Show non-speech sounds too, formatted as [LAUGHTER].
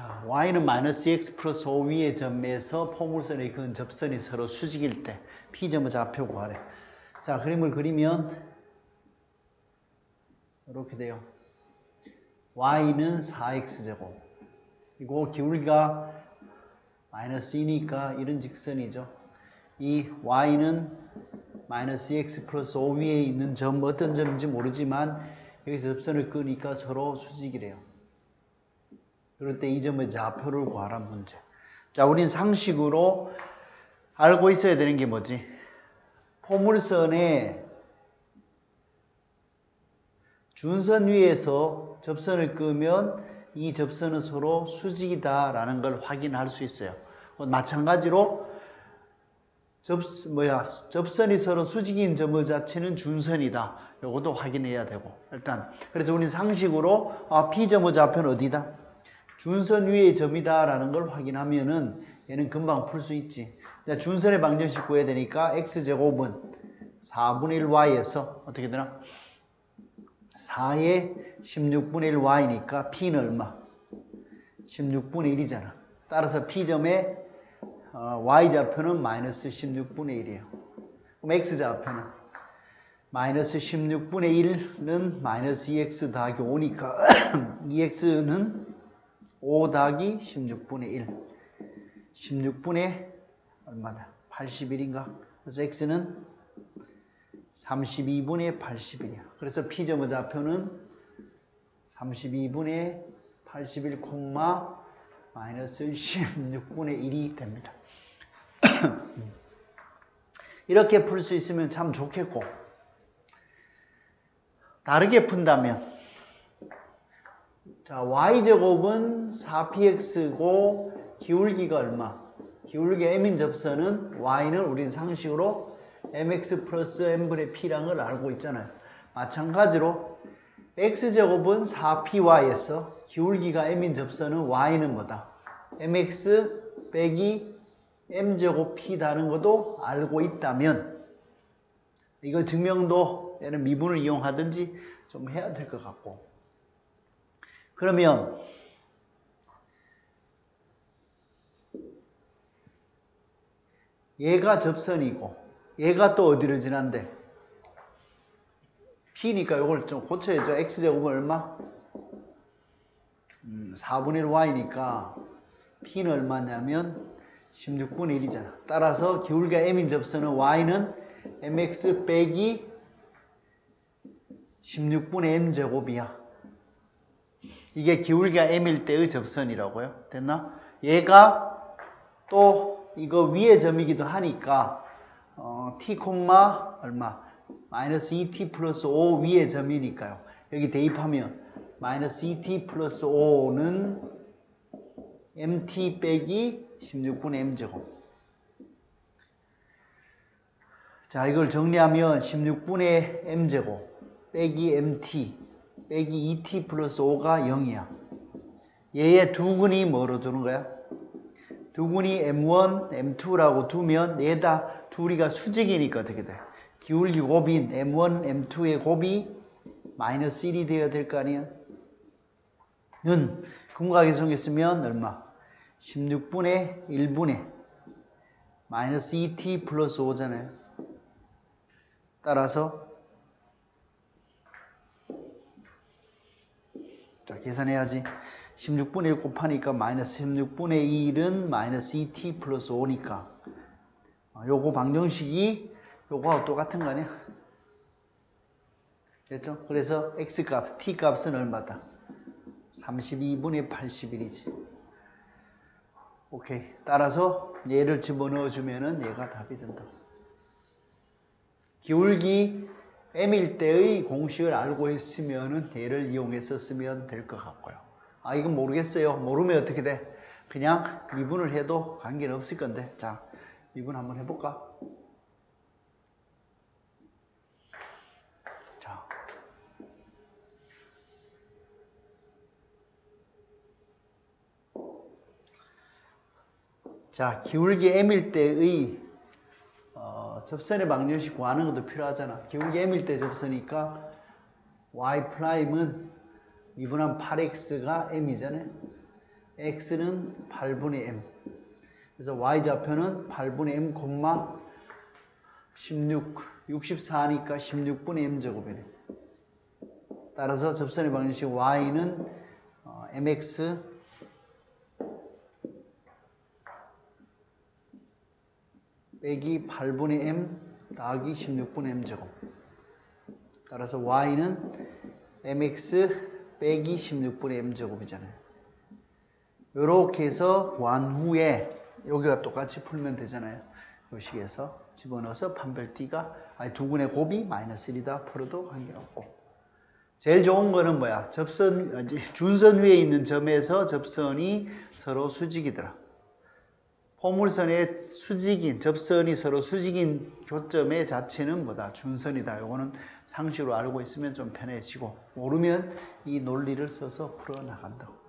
자, y는 마이너스 x 플러스 5 위의 점에서 포물선의 그 접선이 서로 수직일 때 p점의 좌표 구하래. 자, 그림을 그리면 이렇게 돼요. y는 4x제곱. 그리고 기울기가 마이너스 2니까 이런 직선이죠. 이 y는 마이너스 x 플러스 5 위에 있는 점 어떤 점인지 모르지만 여기서 접선을 끄니까 서로 수직이래요. 그럴 때 이 점의 좌표를 구하란 문제. 자, 우린 상식으로 알고 있어야 되는 게 뭐지? 포물선의 준선 위에서 접선을 끄면 이 접선은 서로 수직이다라는 걸 확인할 수 있어요. 마찬가지로 접, 뭐야, 접선이 서로 수직인 점의 자체는 준선이다. 요것도 확인해야 되고. 일단, 그래서 우리는 상식으로, 아, P점의 좌표는 어디다? 준선 위의 점이다라는 걸 확인하면은 얘는 금방 풀 수 있지. 자, 준선의 방정식 구해야 되니까 x제곱은 4분의 1y에서 어떻게 되나? 4의 16분의 1y니까 p는 얼마? 16분의 1이잖아. 따라서 p점의 어, y좌표는 마이너스 16분의 1이에요. 그럼 x좌표는 마이너스 16분의 1은 마이너스 2x 더하기 5니까 2x는 [CLEARS THROAT] 5 더하기 16분의 1. 16분의 얼마다? 81인가? 그래서 x는 32분의 81이야. 그래서 p점의 좌표는 32분의 81, 마이너스 16분의 1이 됩니다. [COUGHS] 이렇게 풀 수 있으면 참 좋겠고 다르게 푼다면 자 y제곱은 4px고 기울기가 얼마? 기울기 m인 접선은 y는 우린 상식으로 mx 플러스 n분의 p라는 걸 알고 있잖아요. 마찬가지로 x제곱은 4py에서 기울기가 m인 접선은 y는 뭐다? mx 빼기 m제곱 p다는 것도 알고 있다면 이거 증명도 얘는 미분을 이용하든지 좀 해야 될 것 같고 그러면 얘가 접선이고 얘가 또 어디를 지난데 p니까 이걸 좀 고쳐야죠 x제곱은 얼마? 음, 4분의 1y니까 p는 얼마냐면 16분의 1이잖아. 따라서 기울기가 m인 접선은 y는 mx 빼기 16분의 m 제곱이야. 이게 기울기가 m일 때의 접선이라고요. 됐나? 얘가 또 이거 위의 점이기도 하니까 어, t 콤마 얼마? 마이너스 2t 플러스 5 위의 점이니까요. 여기 대입하면 마이너스 2t 플러스 5는 mt 빼기 16분의 m제곱. 자, 이걸 정리하면 16분의 m제곱 빼기 mt 빼기 2t 플러스 5가 0이야. 얘의 두근이 뭐로 두는 거야? 두근이 m1, m2라고 두면 얘 다 둘이가 수직이니까 어떻게 돼? 기울기 곱인 m1, m2의 곱이 마이너스 1이 되어야 될 거 아니야? 는 근각이 생겼으면 얼마? 16분의 1분의 마이너스 2t 플러스 5잖아요. 따라서 자 계산해야지. 16분의 1 곱하니까 마이너스 16분의 1은 마이너스 2t 플러스 5니까 요거 방정식이 요거하고 똑같은 거 아니야? 됐죠? 그래서 x값, t값은 얼마다? 32분의 81이지. 오케이. 따라서 얘를 집어넣어 주면 은 얘가 답이 된다. 기울기 m일 때의 공식을 알고 있으면은 얘를 이용해서 쓰면 될 것 같고요. 아, 이건 모르겠어요. 모르면 어떻게 돼? 그냥 미분을 해도 관계는 없을 건데. 자, 미분 한번 해볼까? 자. 자, 기울기 m일 때의 어, 접선의 방정식 구하는 것도 필요하잖아. 기울기 m일 때 접선이니까 y 프라임은 미분한 8x가 m이잖아요. x는 8분의 m. 그래서 y좌표는 8분의 m, 16, 64니까 16분의 m 제곱이 돼. 따라서 접선의 방정식 y는 어, mx 빼기 8분의 m 더하기 16분의 m 제곱. 따라서 y는 mx 빼기 16분의 m 제곱이잖아요. 이렇게 해서 구한 후에 여기가 똑같이 풀면 되잖아요. 이 식에서 집어넣어서 판별t가 아니 두근의 곱이 마이너스 1이다 풀어도 관계없고 제일 좋은 거는 뭐야? 접선 준선 위에 있는 점에서 접선이 서로 수직이더라. 포물선의 수직인 접선이 서로 수직인 교점의 자체는 뭐다? 준선이다. 요거는 상식으로 알고 있으면 좀 편해지고 모르면 이 논리를 써서 풀어 나간다고. 오케이.